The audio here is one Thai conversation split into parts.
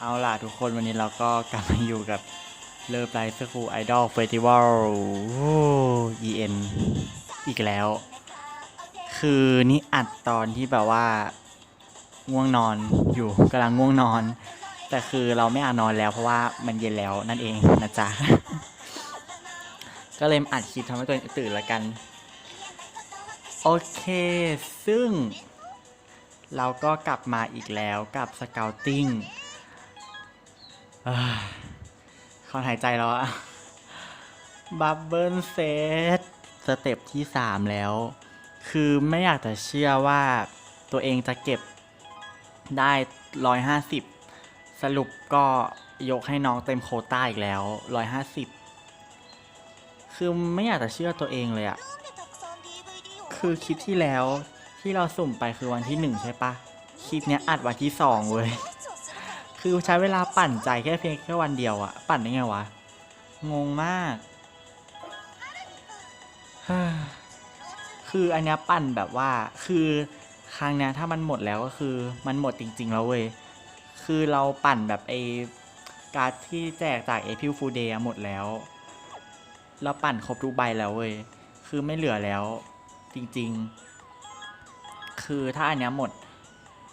เอาล่ะทุกคนวันนี้เราก็กลับมาอยู่กับเลิฟไลฟ์สคูลไอดอลเฟสติวัล EN อีกแล้ว คือนี่อัดตอนที่แบบว่าง่วงนอนอยู่กำลังง่วงนอน แต่คือเราไม่อานอนแล้วเพราะว่ามันเย็นแล้วนั่นเองนะจ๊ะ ก็เลยอัดคลิปทำให้ตัวเองตื่นละกัน โอเค ซึ่ง เราก็กลับมาอีกแล้วกับสเก u ติ้ง ขอหายใจแล้วอะบับเบิลเซตสเต็ปที่ 3 แล้ว คือไม่อยากจะเชื่อว่าตัวเองจะเก็บได้ 150 สรุปก็ยกให้น้องเต็มโคต้าอีกแล้ว 150 คือไม่อยากจะเชื่อตัวเองเลยอะคือคลิปที่แล้วที่เราสุ่มไปคือวันที่หนึ่งใช่ปะคลิปเนี้ยอัดวันที่สองเว้ย คือใช้เวลาปั่นใจแค่เพียงแค่วันเดียวอะปั่นได้ไงวะ งงมาก คืออันเนี้ยปั่นแบบว่า คือครั้งเนี้ยถ้ามันหมดแล้วก็คือมันหมดจริง ๆ แล้วเว้ย คือเราปั่นแบบไอการ์ดที่แจกจาก April Fool Day อะหมดแล้ว เราปั่นครบทุกใบแล้วเว้ย คือไม่เหลือแล้วจริง ๆ คือถ้าอันเนี้ยหมด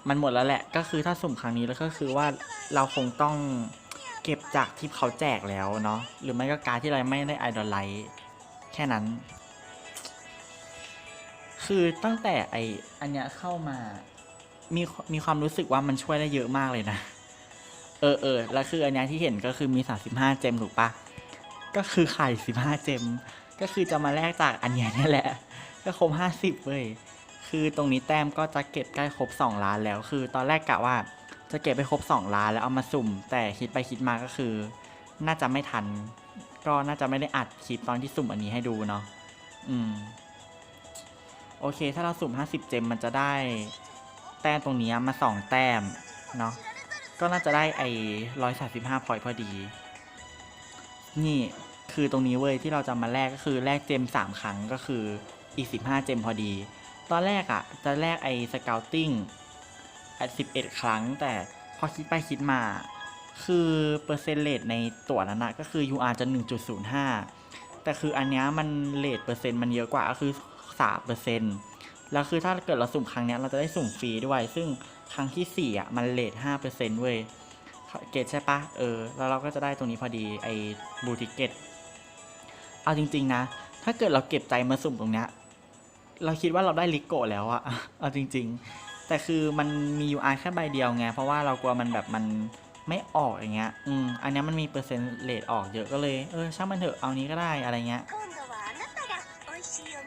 มันหมดแล้วแหละ ก็คือถ้าสุ่มครั้งนี้แล้วก็คือว่าเราคงต้องเก็บจากที่เขาแจกแล้วเนาะหรือไม่ก็การที่เราไม่ได้ไอดอลไลท์แค่นั้น คือตั้งแต่ไออันเนี้ยเข้ามามีมีความรู้สึกว่ามันช่วยได้เยอะมากเลยนะ เออเออแล้วคืออันเนี้ยที่เห็นก็คือมี 35 เจมถูกปะก็คือไข่15 เจม ก็คือจะมาแลกจากอันเนี้ยนี่แหละ ก็ครบห้าสิบเว้ย คือตรงนี้แต้มก็จะเก็บใกล้ครบ 2 ล้านแล้ว คือ ตอนแรกกะว่าจะเก็บไปครบ 2 ล้านแล้วเอามาสุ่ม แต่คิดไปคิดมาก็คือ น่าจะไม่ทัน ก็น่าจะไม่ได้อัดคลิปตอนที่สุ่มอันนี้ให้ดูเนาะ อืม โอเค ถ้าเราสุ่ม 50 เจมมันจะได้ แต้มตรงนี้มา 2 แต้ม เนาะ ก็น่าจะได้ไอ้ร้อยสาสิบห้าพอยพอดี นี่คือตรงนี้เว้ยที่เราจะมาแลกก็คือแลกเจมสามครั้งก็คืออีกสิบห้าเจมพอดี ตอนแรกอะ่ะ จะแลกไอ้สเกลติ้งสิบเอ็ดครั้ง แต่พอคิดไปคิดมา คือเปอร์เซ็นต์เลทในตั๋วนั้นนะก็คือ UR จะ1.05 แต่คืออันเนี้ยมันเลทเปอร์เซ็นต์มันเยอะกว่าก็คือ3เปอร์เซ็นต์แล้วคือถ้าเกิดเราสุ่มครั้งเนี้ยเราจะได้สุ่มฟรีด้วย ซึ่งครั้งที่4อะมันเลท5เปอร์เซ็นต์เว้ยเกตใช่ปะเออ แล้วเราก็จะได้ตรงนี้พอดีไอ้บูติเกตเอาจริง ๆ นะ ถ้าเกิดเราเก็บใจมาสุ่มตรงเนี้ย เราคิดว่าเราได้ลิโกะแล้วอะเอาจริง ๆ แต่คือมันมี UR แค่ใบเดียวไง เพราะว่าเรากลัวมันแบบมันไม่ออกอย่างเงี้ย อืม อันเนี้ยมันมีเปอร์เซ็นต์เลทออกเยอะก็เลย เออช่างมันเถอะ เอานี้ก็ได้อะไรเงี้ย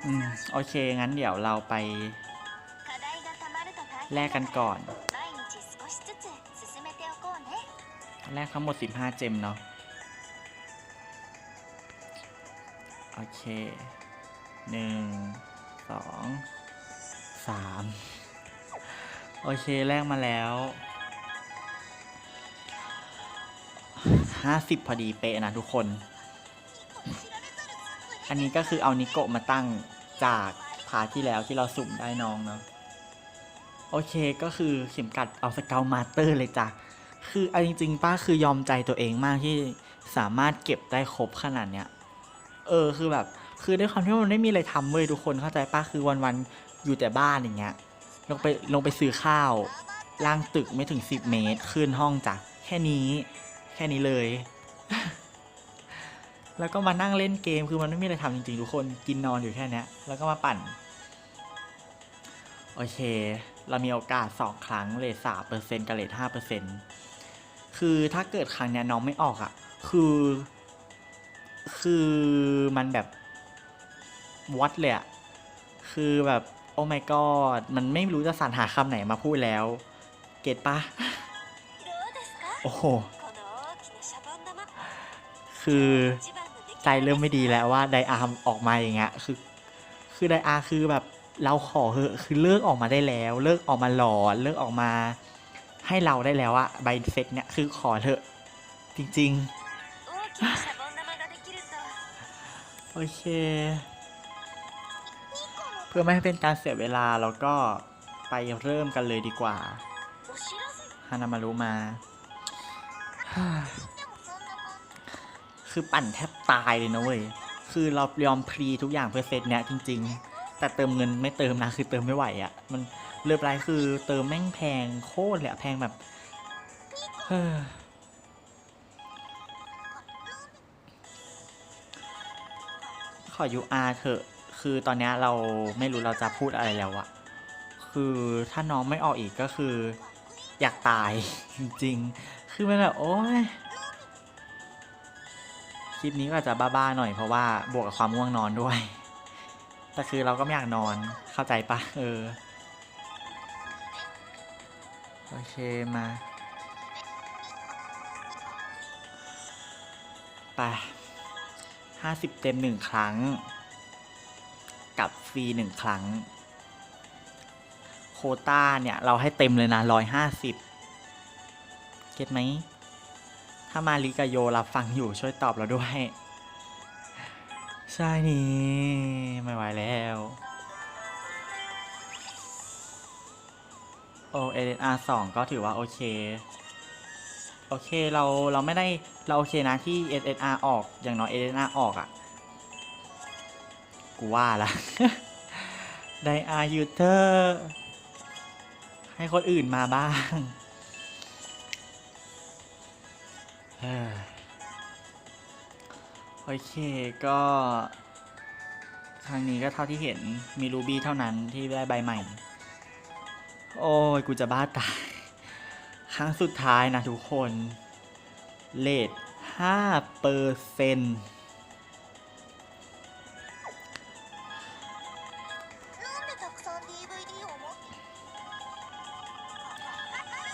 อืม โอเค งั้นเดี๋ยวเราไป แลกกันก่อนแรกทั้งหมด 15 เจมเนาะ โอเคหนึ่ง สองสามโอเคแรกมาแล้วห้าสิบพอดีเป๊ะนะทุกคน อันนี้ก็คือเอานิโกะมาตั้งจากพาร์ทที่แล้วที่เราสุ่มได้น้องเนาะโอเคก็คือเข็มกัดเอาสเกลมาสเตอร์เลยจ้ะ คือเอาจริงๆป้าคือยอมใจตัวเองมากที่สามารถเก็บได้ครบขนาดเนี้ย เออคือแบบ คือด้วยความที่มันไม่มีอะไรทำเว้ยทุกคนเข้าใจป้าคือวันๆอยู่แต่บ้านอย่างเงี้ยลงไปลงไปซื้อข้าวล่างตึกไม่ถึงสิบเมตรขึ้นห้องจ้ะแค่นี้ แค่นี้เลย แล้วก็มานั่งเล่นเกมคือมันไม่มีอะไรทำจริงๆทุกคนกินนอนอยู่แค่นี้แล้วก็มาปั่น โอเค เรามีโอกาส2ครั้งเลทสามเปอร์เซ็นต์กับเลทห้าเปอร์เซ็นต์คือถ้าเกิดครั้งเนี้ยน้องไม่ออกอะ่ะ คือ คือมันแบบ วัดเลยอะคือแบบโอ้ my god มันไม่รู้จะสรรหาคำไหนมาพูดแล้ว เก็ตปะโอ้โห คือใจเริ่มไม่ดีแล้วว่าไดอาร์มออกมาอย่างเงี้ย คือ คือไดอาร์คือแบบเราขอเหอะคือเลิกออกมาได้แล้ว เลิกออกมาหลอนเลิกออกมา ให้เราได้แล้วอะใบเซ็ตเนี่ยคือขอเถอะ จริง ๆ โอเคเพื่อไม่ให้เป็นการเสียเวลาเราก็ไปเริ่มกันเลยดีกว่าฮานามารุมา คือปั่นแทบตายเลยนะเว้ย คือเรายอมพรีทุกอย่างเพื่อเซตเนี้ยจริง ๆ แต่เติมเงินไม่เติมนะคือเติมไม่ไหวอะ่ะ มันเลือบไรายคือเติมแม่งแพงโคตรเลยแพงแบบขอ UR เถอะ คือตอนนี้เราไม่รู้เราจะพูดอะไรแล้วอะคือถ้าน้องไม่ออกอีกก็คือ อยากตาย จริงๆ คือมันแบบโอ้ยคลิปนี้ก็จจะบ้าๆหน่อยเพราะว่าบวกกับความง่วงนอนด้วย แต่คือเราก็ไม่อยากนอนเข้าใจปะเออ โอเคมาไปห้าสิบเต็มหนึ่งครั้ง กับฟรีหนึ่งครั้ง โคต้าเนี่ย เราให้เต็มเลยนะร้อยห้าสิบเก็ตไหม ถ้ามาริกาโยรับฟังอยู่ช่วยตอบเราด้วย ใช่นี่ ไม่ไหวแล้วโอเอเอาร์สองก็ถือว่า โอเค โอเค เรา เราไม่ได้ เราโอเคนะที่ SSR ออกอย่างน้อย SSR ออกอะ่ะ กูว่าละไดอาร์ยูเตอร์ ให้คนอื่นมาบ้างโอเคก็ ครั้งนี้ก็เท่าที่เห็นมีรูบี้เท่านั้นที่ได้ใบใหม่ โอ้ย กูจะบ้าตาย ครั้งสุดท้ายนะทุกคนเลทห้าเปอร์เซ็นต์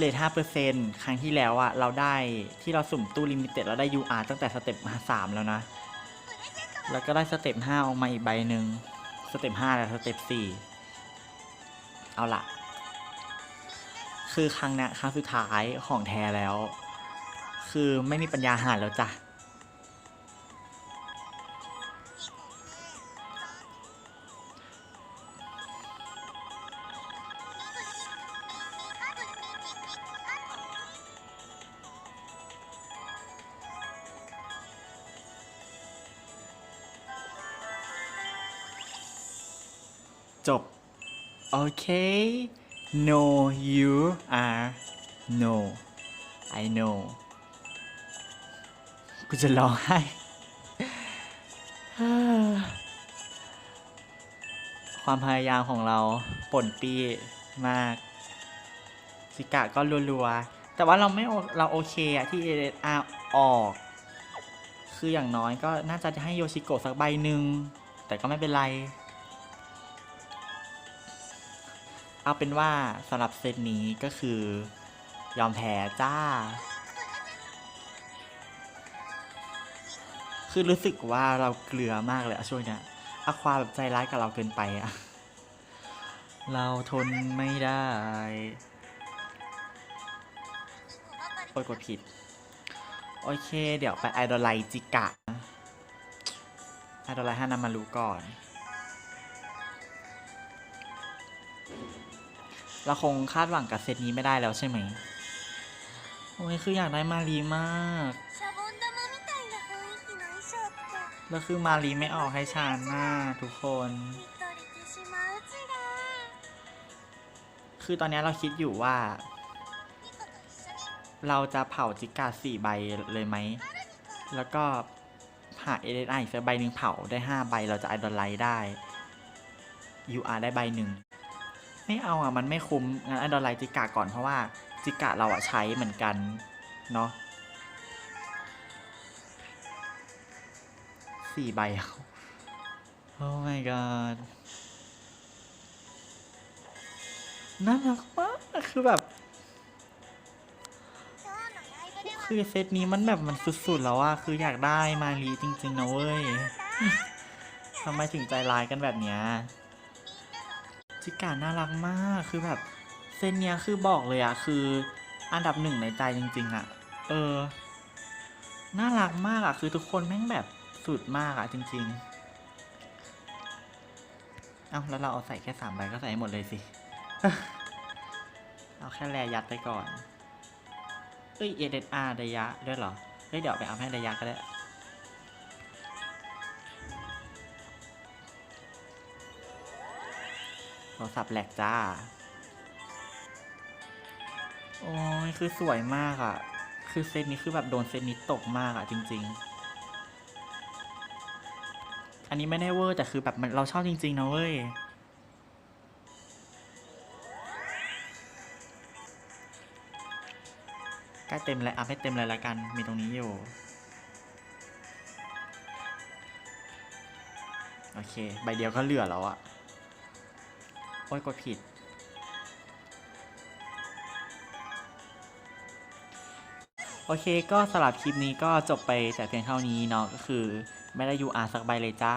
เลทห้าเปอร์เซ็นต์ครั้งที่แล้วอะเราได้ที่เราสุ่มตู้ลิมิเต็ดเราได้ UR ตั้งแต่สเต็ปสามแล้วนะ แล้วก็ได้สเต็ปห้าออกมาอีกใบหนึ่งสเต็ปห้าและสเต็ปสี่เอาละคือครั้งเนี้ยครั้งสุดท้ายของแท้แล้ว คือไม่มีปัญญาหาแล้วจ้ะ จบ โอเค no you are no I know กูจะร้องไห้ความพยายามของเราป่นปี้มาก สิกะก็รัวๆ แต่ว่าเราไม่เราโอเคอะที่ ASR ออก คืออย่างน้อยก็น่าจะให้โยชิโกะสักใบหนึ่ง แต่ก็ไม่เป็นไร เอาเป็นว่าสำหรับเซตนี้ก็คือยอมแพ้จ้า คือรู้สึกว่าเราเกลือมากเลยอะช่วงเนี้ยอาควาแบบใจร้ายกับเราเกินไปอะเราทนไม่ได้โอ้ยกดผิด โอเค เดี๋ยวไปไอดอลไลจิกะไอดอลไลฮานามารู้ก่อน เราคงคาดหวังกับเซตนี้ไม่ได้แล้วใช่ไหม โอ้ยคืออยากได้มารีมากแล้วคือมารีไม่ออกให้ชานหน้าทุกคน คือตอนนี้เราคิดอยู่ว่า เราจะเผาจิกาสี่ใบเลยไหม แล้วก็หาเอเดนไอสักใบหนึ่งเผาได้ห้าใบเราจะไอดอลไลท์ได้ยูอาร์ได้ใบหนึ่ง ไม่เอาอะมันไม่คุ้มงั้นอันดอลไลจิกะก่อนเพราะว่าจิกะเราอะใช้เหมือนกันเนาะสี่ใบเอาโอ้ my god น่ารักมากคือแบบ คือเซตนี้มันแบบมันสุดๆแล้วอะคืออยากได้มาลีจริงๆนะเว้ยทำไมถึงใจร้ายกันแบบเนี้ย จิกาน่ารักมากคือแบบเซนเนี้ยคือบอกเลยอะคืออันดับหนึ่งในใจจริง ๆอะเออ น่ารักมากอะคือทุกคนแม่งแบบสุดมากอะจริง ๆ เอ้าแล้วเราเอาใส่แค่สามใบก็ใส่ให้หมดเลยสิ เอาแค่แลยัดไปก่อนเฮ้ย ASR ระยะด้วยเหรอเฮ้ยเดี๋ยวไปเอาให้ระยะก็ได้ รศัพท์แหลกจ้า โอ้ยคือสวยมากอะ่ะ คือเซตนี้คือแบบโดนเซตนี้ตกมากอะ่ะจริง ๆ อันนี้ไม่ได้เวอร์แต่คือแบบมันเราชอบจริง ๆ นะเว้ยใกล้เต็มแล้วอัพให้เต็มเลยละกัน มีตรงนี้อยู่ โอเค ใบเดียวก็เหลือแล้วอะโอ้ยกดผิด โอเคก็สลับคลิปนี้ก็จบไปแต่เพียงเท่านี้เนาะก็คือไม่ได้ UR สักใบเลยจ้า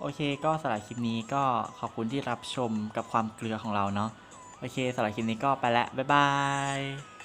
โอเคก็สลับคลิปนี้ก็ขอบคุณที่รับชมกับความเกลือของเราเนาะโอเคสลับคลิปนี้ก็ไปแล้วบ๊ายบาย